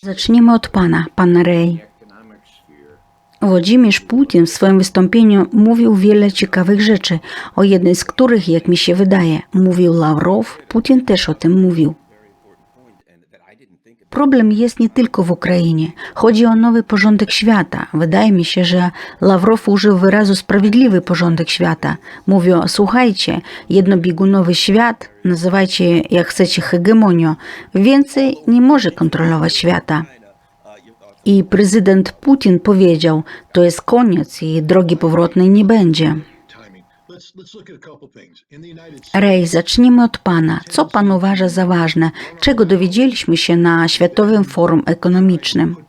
Zacznijmy od pana, pan Rej. Włodzimierz Putin w swoim wystąpieniu mówił wiele ciekawych rzeczy, o jednej z których, jak mi się wydaje, mówił Lawrow, Putin też o tym mówił. Problem jest nie tylko w Ukrainie. Chodzi o nowy porządek świata. Wydaje mi się, że Lawrow użył wyrazu sprawiedliwy porządek świata. Mówił, słuchajcie, jednobiegunowy świat, nazywajcie jak chcecie hegemonią, więcej nie może kontrolować świata. I prezydent Putin powiedział, to jest koniec i drogi powrotnej nie będzie. Rej, zacznijmy od pana. Co pan uważa za ważne? Czego dowiedzieliśmy się na Światowym Forum Ekonomicznym?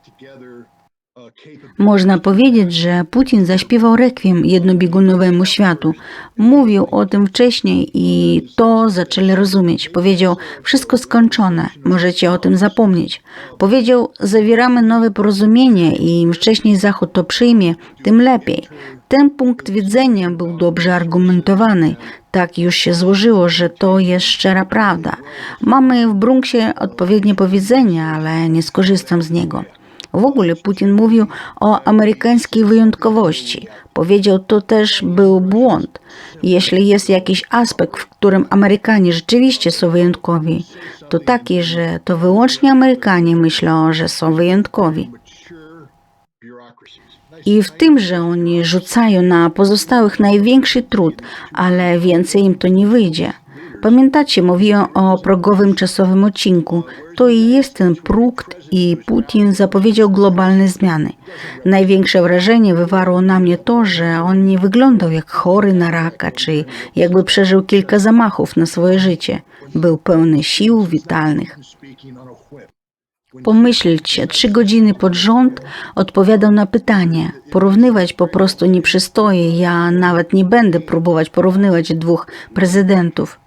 Można powiedzieć, że Putin zaśpiewał rekwiem jednobiegunowemu światu. Mówił o tym wcześniej i to zaczęli rozumieć. Powiedział, wszystko skończone, możecie o tym zapomnieć. Powiedział, zawieramy nowe porozumienie i im wcześniej Zachód to przyjmie, tym lepiej. Ten punkt widzenia był dobrze argumentowany. Tak już się złożyło, że to jest szczera prawda. Mamy w Brunksie odpowiednie powiedzenie, ale nie skorzystam z niego. W ogóle Putin mówił o amerykańskiej wyjątkowości. Powiedział, to też był błąd. Jeśli jest jakiś aspekt, w którym Amerykanie rzeczywiście są wyjątkowi, to taki, że to wyłącznie Amerykanie myślą, że są wyjątkowi. I w tym, że oni rzucają na pozostałych największy trud, ale więcej im to nie wyjdzie. Pamiętacie, mówiłem o progowym czasowym odcinku. To i jest ten próg i Putin zapowiedział globalne zmiany. Największe wrażenie wywarło na mnie to, że on nie wyglądał jak chory na raka, czy jakby przeżył kilka zamachów na swoje życie. Był pełny sił witalnych. Pomyślcie, trzy godziny pod rząd odpowiadał na pytanie. Porównywać po prostu nie przystoi. Ja nawet nie będę próbować porównywać dwóch prezydentów.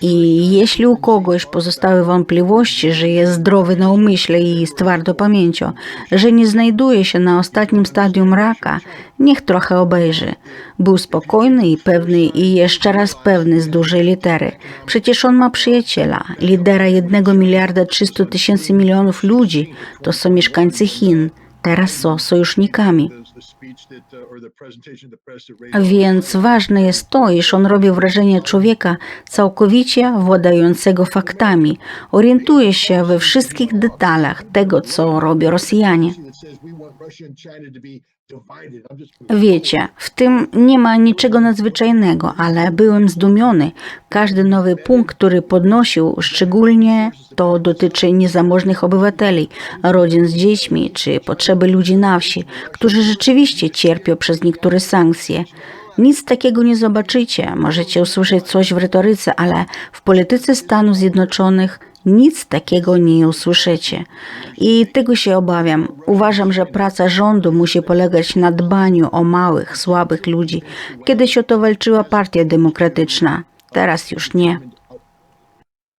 I jeśli u kogoś pozostały wątpliwości, że jest zdrowy na umyśle i z twardą pamięcią, że nie znajduje się na ostatnim stadium raka, niech trochę obejrzy. Był spokojny i pewny i jeszcze raz pewny z dużej litery. Przecież on ma przyjaciela, lidera jednego miliarda trzystu tysięcy milionów ludzi, to są mieszkańcy Chin, teraz są sojusznikami. A Więc ważne jest to, iż on robi wrażenie człowieka całkowicie władającego faktami. Orientuje się we wszystkich detalach tego, co robią Rosjanie. Wiecie, w tym nie ma niczego nadzwyczajnego, ale byłem zdumiony. Każdy nowy punkt, który podnosił, szczególnie to dotyczy niezamożnych obywateli, rodzin z dziećmi czy potrzeby ludzi na wsi, którzy rzeczywiście cierpią przez niektóre sankcje. Nic takiego nie zobaczycie. Możecie usłyszeć coś w retoryce, ale w polityce Stanów Zjednoczonych nic takiego nie usłyszycie. I tego się obawiam. Uważam, że praca rządu musi polegać na dbaniu o małych, słabych ludzi. Kiedyś o to walczyła Partia Demokratyczna, teraz już nie.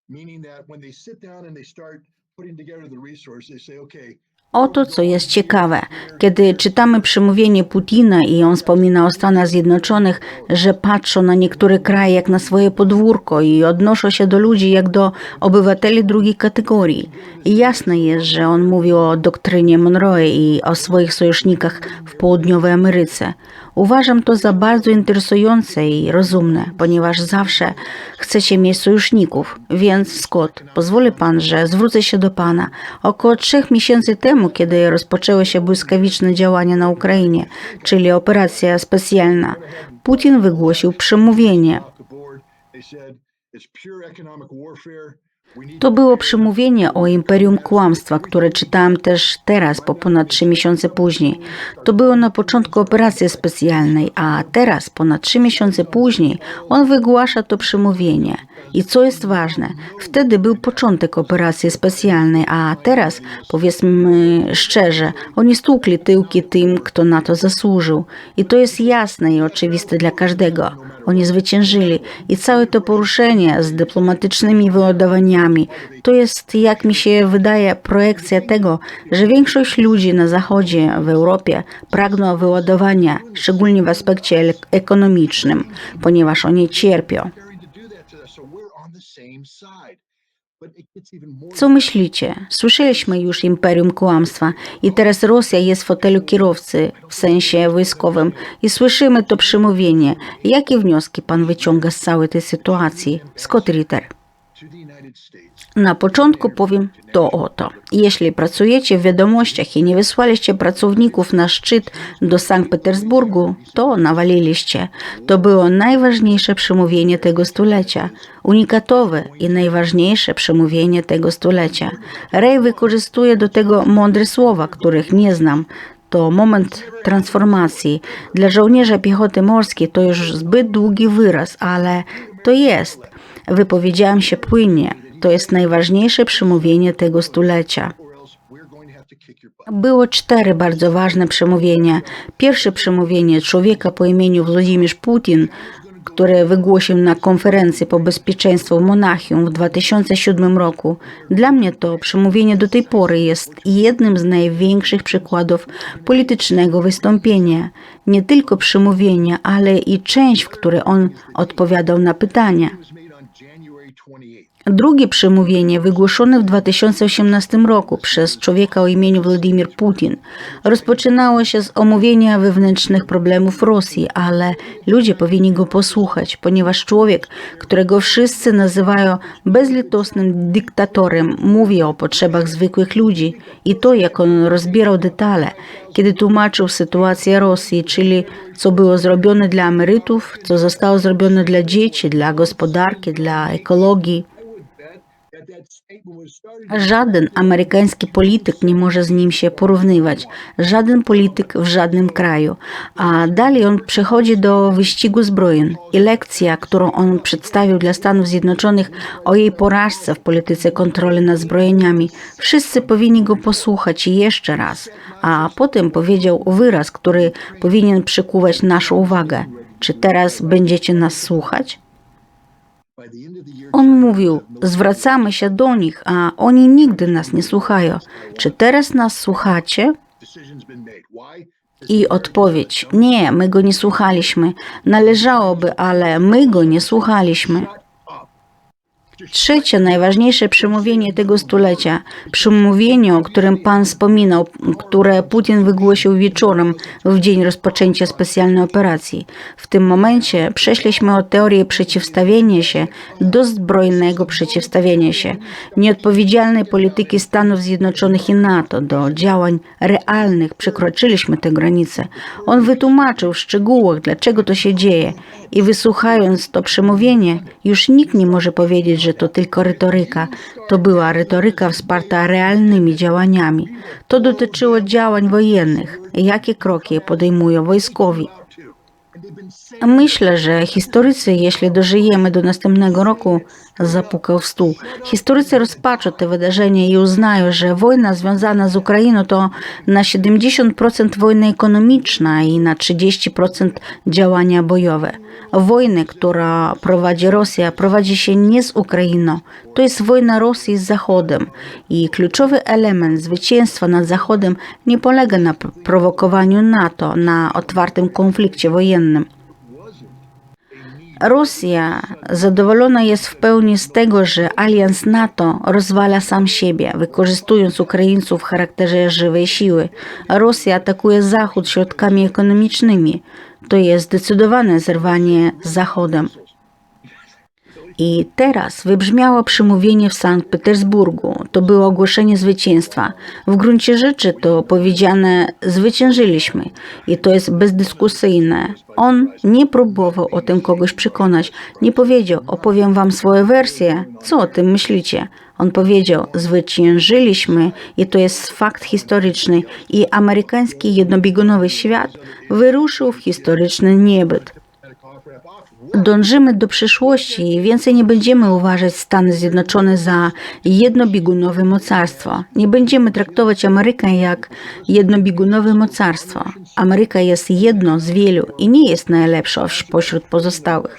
meaning that when they sit down and they start putting together the resource, they say, okay, Oto co jest ciekawe. Kiedy czytamy przemówienie Putina i on wspomina o Stanach Zjednoczonych, że patrzą na niektóre kraje jak na swoje podwórko i odnoszą się do ludzi jak do obywateli drugiej kategorii. I jasne jest, że on mówił o doktrynie Monroe i o swoich sojusznikach w południowej Ameryce. Uważam to za bardzo interesujące i rozumne, ponieważ zawsze chcecie mieć sojuszników. Więc Scott, pozwoli pan, że zwrócę się do pana. Około trzech miesięcy temu, kiedy rozpoczęły się błyskawiczne działania na Ukrainie, czyli operacja specjalna, Putin wygłosił przemówienie. To było przemówienie o imperium kłamstwa, które czytałem też teraz, po ponad trzy miesiące później. To było na początku operacji specjalnej, a teraz, ponad trzy miesiące później, on wygłasza to przemówienie. I co jest ważne, wtedy był początek operacji specjalnej, a teraz, powiedzmy szczerze, oni stłukli tyłki tym, kto na to zasłużył. I to jest jasne i oczywiste dla każdego. Oni zwyciężyli i całe to poruszenie z dyplomatycznymi wyładowaniami to jest, jak mi się wydaje, projekcja tego, że większość ludzi na Zachodzie, w Europie pragną wyładowania, szczególnie w aspekcie ekonomicznym, ponieważ oni cierpią. Co myślicie? Słyszeliśmy już imperium kłamstwa i teraz Rosja jest w fotelu kierowcy w sensie wojskowym i słyszymy to przemówienie. Jakie wnioski pan wyciąga z całej tej sytuacji? Scott Ritter. Na początku powiem to oto. Jeśli pracujecie w wiadomościach i nie wysłaliście pracowników na szczyt do Sankt Petersburgu, to nawaliliście. To było najważniejsze przemówienie tego stulecia. Unikatowe i najważniejsze przemówienie tego stulecia. Ray wykorzystuje do tego mądre słowa, których nie znam. To moment transformacji. Dla żołnierza piechoty morskiej to już zbyt długi wyraz, ale to jest. Wypowiedziałam się płynnie. To jest najważniejsze przemówienie tego stulecia. Było cztery bardzo ważne przemówienia. Pierwsze przemówienie człowieka po imieniu Władimir Putin, które wygłosił na konferencji po bezpieczeństwu w Monachium w 2007 roku. Dla mnie to przemówienie do tej pory jest jednym z największych przykładów politycznego wystąpienia. Nie tylko przemówienie, ale i część, w której on odpowiadał na pytania. It was made on January 28th. Drugie przemówienie wygłoszone w 2018 roku przez człowieka o imieniu Władimir Putin rozpoczynało się z omówienia wewnętrznych problemów Rosji, ale ludzie powinni go posłuchać, ponieważ człowiek, którego wszyscy nazywają bezlitosnym dyktatorem, mówi o potrzebach zwykłych ludzi i to, jak on rozbierał detale, kiedy tłumaczył sytuację Rosji, czyli co było zrobione dla emerytów, co zostało zrobione dla dzieci, dla gospodarki, dla ekologii. I would bet that that statement was started Żaden amerykański polityk nie może z nim się porównywać. Żaden polityk w żadnym kraju. A dalej on przechodzi do wyścigu zbrojeń. I lekcja, którą on przedstawił dla Stanów Zjednoczonych o jej porażce w polityce kontroli nad zbrojeniami. Wszyscy powinni go posłuchać jeszcze raz. A potem powiedział wyraz, który powinien przykuwać naszą uwagę. Czy teraz będziecie nas słuchać? On mówił, zwracamy się do nich, a oni nigdy nas nie słuchają. Czy teraz nas słuchacie? I odpowiedź, nie, my go nie słuchaliśmy. Należałoby, ale my go nie słuchaliśmy. Trzecie, najważniejsze przemówienie tego stulecia, przemówienie, o którym Pan wspominał, które Putin wygłosił wieczorem w dzień rozpoczęcia specjalnej operacji. W tym momencie przeszliśmy od teorii przeciwstawienia się do zbrojnego przeciwstawienia się, nieodpowiedzialnej polityki Stanów Zjednoczonych i NATO do działań realnych. Przekroczyliśmy tę granicę. On wytłumaczył w szczegółach, dlaczego to się dzieje i wysłuchając to przemówienie, już nikt nie może powiedzieć, że to tylko retoryka. To była retoryka wsparta realnymi działaniami. To dotyczyło działań wojennych. Jakie kroki podejmują wojskowi? Myślę, że historycy, jeśli dożyjemy do następnego roku, zapukał stół. Historycy rozpatrzą te wydarzenia i uznają, że wojna związana z Ukrainą to na 70% wojna ekonomiczna i na 30% działania bojowe. Wojnę, która prowadzi Rosja, prowadzi się nie z Ukrainą. To jest wojna Rosji z Zachodem i kluczowy element zwycięstwa nad Zachodem nie polega na prowokowaniu NATO, na otwartym konflikcie wojennym. Rosja zadowolona jest w pełni z tego, że alians NATO rozwala sam siebie, wykorzystując Ukraińców w charakterze żywej siły. Rosja atakuje Zachód środkami ekonomicznymi. To jest zdecydowane zerwanie z Zachodem. I teraz wybrzmiało przemówienie w Sankt Petersburgu. To było ogłoszenie zwycięstwa. W gruncie rzeczy to powiedziane zwyciężyliśmy i to jest bezdyskusyjne. On nie próbował o tym kogoś przekonać. Nie powiedział, opowiem wam swoją wersję. Co o tym myślicie? On powiedział, zwyciężyliśmy i to jest fakt historyczny i amerykański jednobiegunowy świat wyruszył w historyczny niebyt. Dążymy do przyszłości i więcej nie będziemy uważać Stany Zjednoczone za jednobiegunowe mocarstwo. Nie będziemy traktować Amerykę jak jednobiegunowe mocarstwo. Ameryka jest jedno z wielu i nie jest najlepsza wś- pośród pozostałych.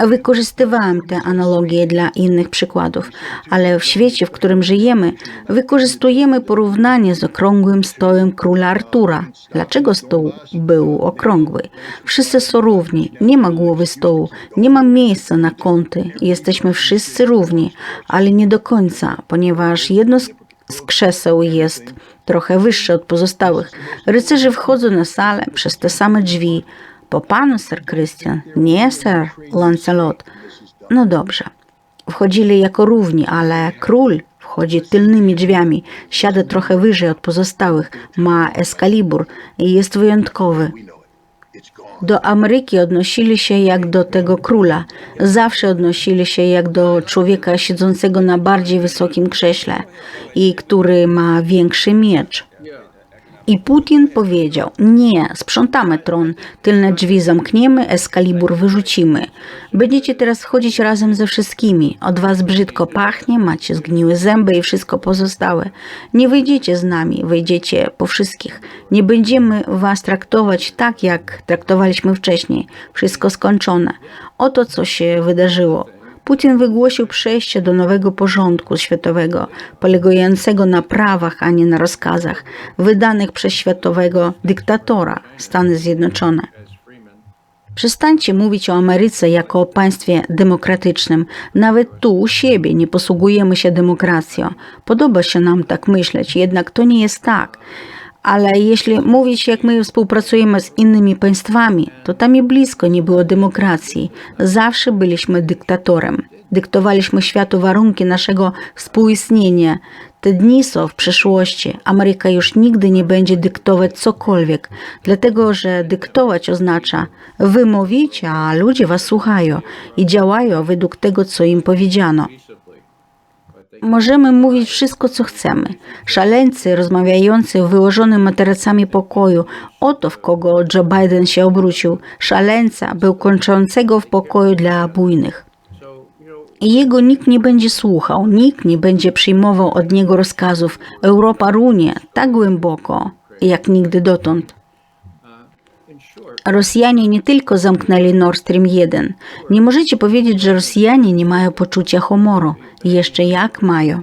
Wykorzystywałem te analogie dla innych przykładów, ale w świecie, w którym żyjemy, wykorzystujemy porównanie z okrągłym stołem króla Artura. Dlaczego stół był okrągły? Wszyscy są równi, nie ma głowy stołu, nie ma miejsca na kąty, jesteśmy wszyscy równi, ale nie do końca, ponieważ jedno z, z krzeseł jest trochę wyższe od pozostałych. Rycerze wchodzą na salę przez te same drzwi. Po panu, Sir Christian? Nie, Sir Lancelot. No dobrze. Wchodzili jako równi, ale król wchodzi tylnymi drzwiami, siada trochę wyżej od pozostałych, ma eskalibur i jest wyjątkowy. Do Ameryki odnosili się jak do tego króla. Zawsze odnosili się jak do człowieka siedzącego na bardziej wysokim krześle i który ma większy miecz. I Putin powiedział: Nie, sprzątamy tron, tylne drzwi zamkniemy, eskalibur wyrzucimy. Będziecie teraz chodzić razem ze wszystkimi. Od was brzydko pachnie, macie zgniłe zęby i wszystko pozostałe. Nie wyjdziecie z nami, wyjdziecie po wszystkich. Nie będziemy was traktować tak, jak traktowaliśmy wcześniej. Wszystko skończone. Oto co się wydarzyło. Putin wygłosił przejście do nowego porządku światowego, polegającego na prawach, a nie na rozkazach, wydanych przez światowego dyktatora Stany Zjednoczone. Przestańcie mówić o Ameryce jako o państwie demokratycznym. Nawet tu u siebie nie posługujemy się demokracją. Podoba się nam tak myśleć, jednak to nie jest tak. Ale jeśli mówić, jak my współpracujemy z innymi państwami, to tam i blisko nie było demokracji. Zawsze byliśmy dyktatorem. Dyktowaliśmy światu warunki naszego współistnienia. Te dni są w przeszłości. Ameryka już nigdy nie będzie dyktować cokolwiek, dlatego że dyktować oznacza wymówić, a ludzie was słuchają i działają według tego, co im powiedziano. Możemy mówić wszystko, co chcemy. Szaleńcy rozmawiający w wyłożonym materacami pokoju, oto w kogo Joe Biden się obrócił. Szaleńca był kończącego w pokoju dla bujnych. I jego nikt nie będzie słuchał, nikt nie będzie przyjmował od niego rozkazów. Europa runie tak głęboko, jak nigdy dotąd. Rosjanie nie tylko zamknęli Nord Stream 1. Nie możecie powiedzieć, że Rosjanie nie mają poczucia humoru. Jeszcze jak mają.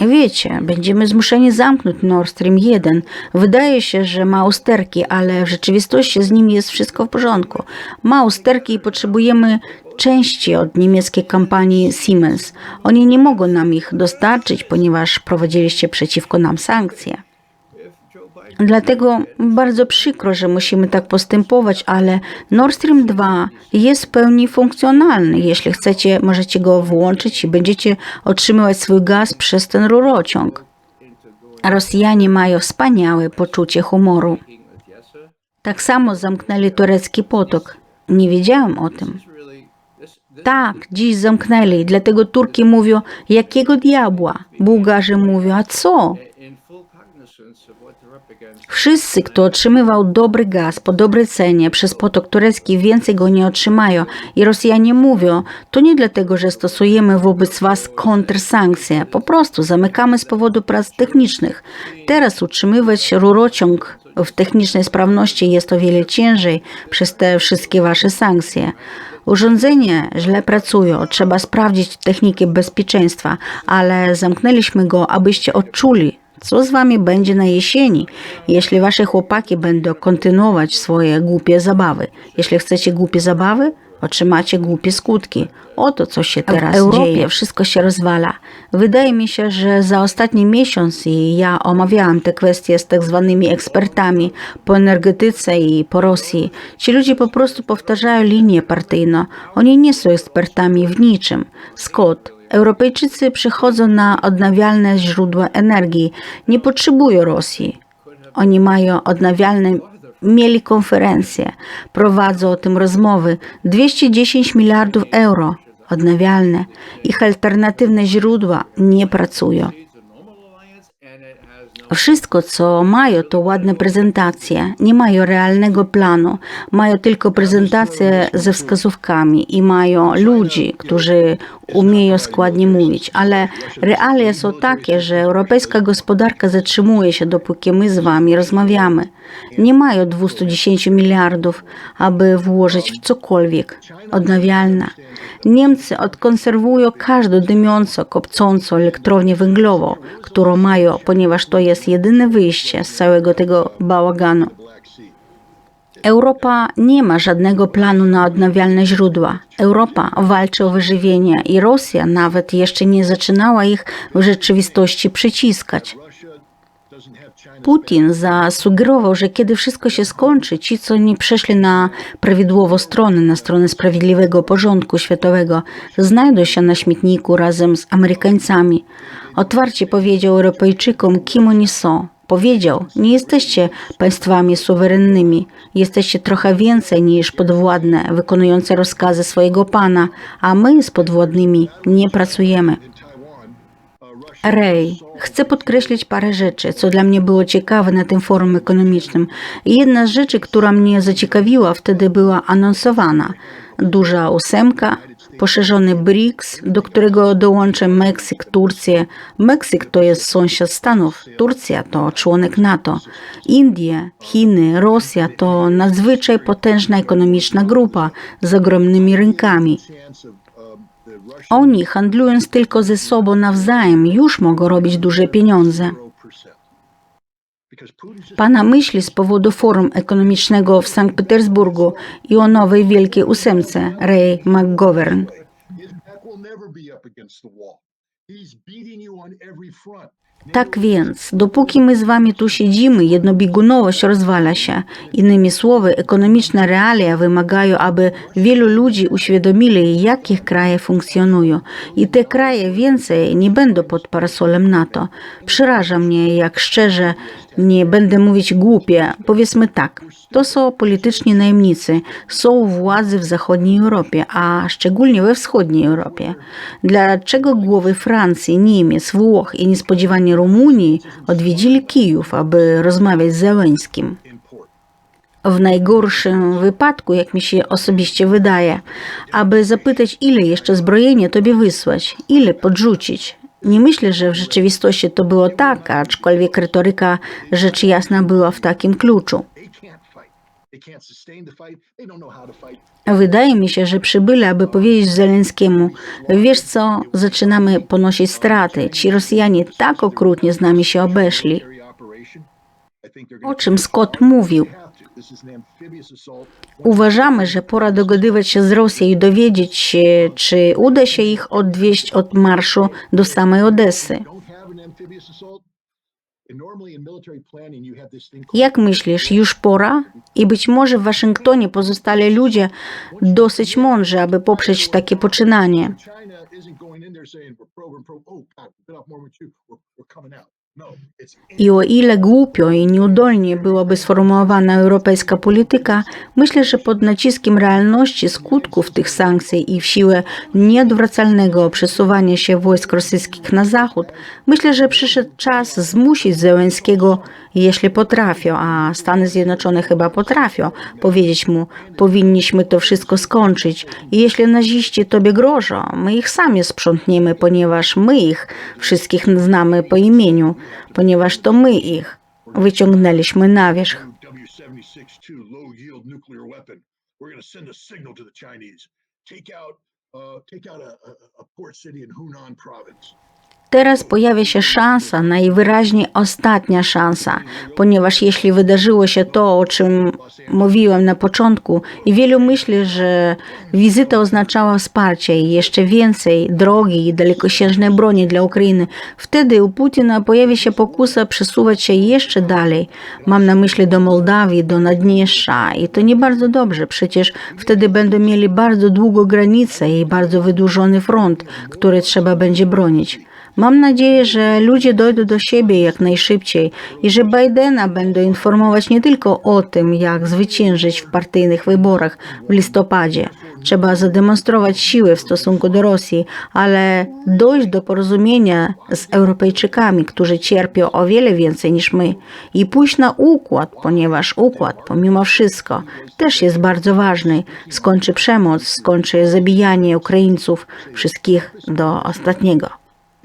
Wiecie, będziemy zmuszeni zamknąć Nord Stream 1. Wydaje się, że ma usterki, ale w rzeczywistości z nim jest wszystko w porządku. Ma usterki i potrzebujemy części od niemieckiej kompanii Siemens. Oni nie mogą nam ich dostarczyć, ponieważ prowadziliście przeciwko nam sankcje. Dlatego bardzo przykro, że musimy tak postępować, ale Nord Stream 2 jest w pełni funkcjonalny. Jeśli chcecie, możecie go włączyć i będziecie otrzymywać swój gaz przez ten rurociąg. Rosjanie mają wspaniałe poczucie humoru. Tak samo zamknęli turecki potok. Nie wiedziałem o tym. Tak, dziś zamknęli, dlatego Turki mówią, jakiego diabła? Bułgarzy mówią, a co? Wszyscy, kto otrzymywał dobry gaz po dobrej cenie przez potok turecki, więcej go nie otrzymają. I Rosjanie mówią, to nie dlatego, że stosujemy wobec was kontrsankcje. Po prostu zamykamy z powodu prac technicznych. Teraz utrzymywać rurociąg w technicznej sprawności jest o wiele ciężej przez te wszystkie wasze sankcje. Urządzenia źle pracują, trzeba sprawdzić technikę bezpieczeństwa, ale zamknęliśmy go, abyście odczuli, co z wami będzie na jesieni, jeśli wasze chłopaki będą kontynuować swoje głupie zabawy. Jeśli chcecie głupie zabawy, otrzymacie głupie skutki. Oto co się teraz w Europie dzieje. Wszystko się rozwala. Wydaje mi się, że za ostatni miesiąc i ja omawiałam te kwestie z tak zwanymi ekspertami po energetyce i po Rosji. Ci ludzie po prostu powtarzają linię partyjną. Oni nie są ekspertami w niczym. Scott, Europejczycy przychodzą na odnawialne źródła energii, nie potrzebują Rosji. Oni mają odnawialne, mieli konferencje, prowadzą o tym rozmowy. 210 miliardów euro odnawialne. Ich alternatywne źródła nie pracują. Wszystko, co mają, to ładne prezentacje. Nie mają realnego planu. Mają tylko prezentacje ze wskazówkami i mają ludzi, którzy umieją składnie mówić. Ale realia są takie, że europejska gospodarka zatrzymuje się, dopóki my z wami rozmawiamy. Nie mają 210 miliardów, aby włożyć w cokolwiek odnawialne. Niemcy odkonserwują każdą dymiącą, kopcącą elektrownię węglową, którą mają, ponieważ to jest jedyne wyjście z całego tego bałaganu. Europa nie ma żadnego planu na odnawialne źródła. Europa walczy o wyżywienie i Rosja nawet jeszcze nie zaczynała ich w rzeczywistości przyciskać. Putin zasugerował, że kiedy wszystko się skończy, ci, co nie przeszli na prawidłową stronę, na stronę sprawiedliwego porządku światowego, znajdą się na śmietniku razem z Amerykańcami. Otwarcie powiedział Europejczykom, kim oni są. Powiedział, nie jesteście państwami suwerennymi, jesteście trochę więcej niż podwładne, wykonujące rozkazy swojego pana, a my z podwładnymi nie pracujemy. Rej, chcę podkreślić parę rzeczy, co dla mnie było ciekawe na tym forum ekonomicznym. Jedna z rzeczy, która mnie zaciekawiła, wtedy była anonsowana. Duża ósemka, poszerzony BRICS, do którego dołączy Meksyk, Turcja. Meksyk to jest sąsiad Stanów, Turcja to członek NATO. Indie, Chiny, Rosja to nadzwyczaj potężna ekonomiczna grupa z ogromnymi rynkami. Oni, handlując tylko ze sobą nawzajem, już mogą robić duże pieniądze. 0%. Because Putin's just Pana myśli z powodu forum ekonomicznego w Sankt Petersburgu i o nowej Wielkiej Ósemce, Ray McGovern. Tak więc, dopóki my z wami tu siedzimy, jednobiegunowość rozwala się. Innymi słowy, ekonomiczne realia wymagają, aby wielu ludzi uświadomili, jak ich kraje funkcjonują. I te kraje więcej nie będą pod parasolem NATO. Przeraża mnie, jak szczerze, nie będę mówić głupie, powiedzmy tak. To są polityczni najemnicy, są władzy w zachodniej Europie, a szczególnie we wschodniej Europie. Dlaczego głowy Francji, Niemiec, Włoch i niespodziewanie Rumunii odwiedzili Kijów, aby rozmawiać z? Important. W najgorszym wypadku, jak mi się osobiście wydaje, aby zapytać, ile jeszcze zbrojenia tobie wysłać, ile podrzucić. Nie myślę, że w rzeczywistości to było tak, aczkolwiek retoryka rzecz jasna była w takim kluczu. Wydaje mi się, że przybyli, aby powiedzieć Zelenskiemu, wiesz co, zaczynamy ponosić straty. Ci Rosjanie tak okrutnie z nami się obeszli. O czym Scott mówił. Uważamy, że pora dogadywać się z Rosją i dowiedzieć się, czy uda się ich odwieźć od marszu do samej Odessy. Jak myślisz, już pora? I być może w Waszyngtonie pozostali ludzie dosyć mądrzy, aby poprzeć takie poczynanie. No, I o ile głupio i nieudolnie byłaby sformułowana europejska polityka, myślę, że pod naciskiem realności skutków tych sankcji i w siłę nieodwracalnego przesuwania się wojsk rosyjskich na zachód, myślę, że przyszedł czas zmusić Zełenskiego, jeśli potrafią, a Stany Zjednoczone chyba potrafią, powiedzieć mu, powinniśmy to wszystko skończyć i jeśli naziści tobie grożą, my ich sami sprzątniemy, ponieważ my ich wszystkich znamy po imieniu, ponieważ to my ich wyciągnęliśmy na wierzch. W-76-2 low yield nuclear weapon. We're going to send a signal to the Chinese. Take out, take out a, a, a port city in Hunan province. Teraz pojawia się szansa, najwyraźniej ostatnia szansa, ponieważ jeśli wydarzyło się to, o czym mówiłem na początku, i wielu myśli, że wizyta oznaczała wsparcie i jeszcze więcej drogi i dalekosiężnej broni dla Ukrainy, wtedy u Putina pojawi się pokusa przesuwać się jeszcze dalej. Mam na myśli do Mołdawii, do Naddniestrza i to nie bardzo dobrze, przecież wtedy będą mieli bardzo długą granicę i bardzo wydłużony front, który trzeba będzie bronić. Mam nadzieję, że ludzie dojdą do siebie jak najszybciej i że Bidena będą informować nie tylko o tym, jak zwyciężyć w partyjnych wyborach w listopadzie. Trzeba zademonstrować siłę w stosunku do Rosji, ale dojść do porozumienia z Europejczykami, którzy cierpią o wiele więcej niż my, i pójść na układ, ponieważ układ, pomimo wszystko, też jest bardzo ważny. Skończy przemoc, skończy zabijanie Ukraińców, wszystkich do ostatniego.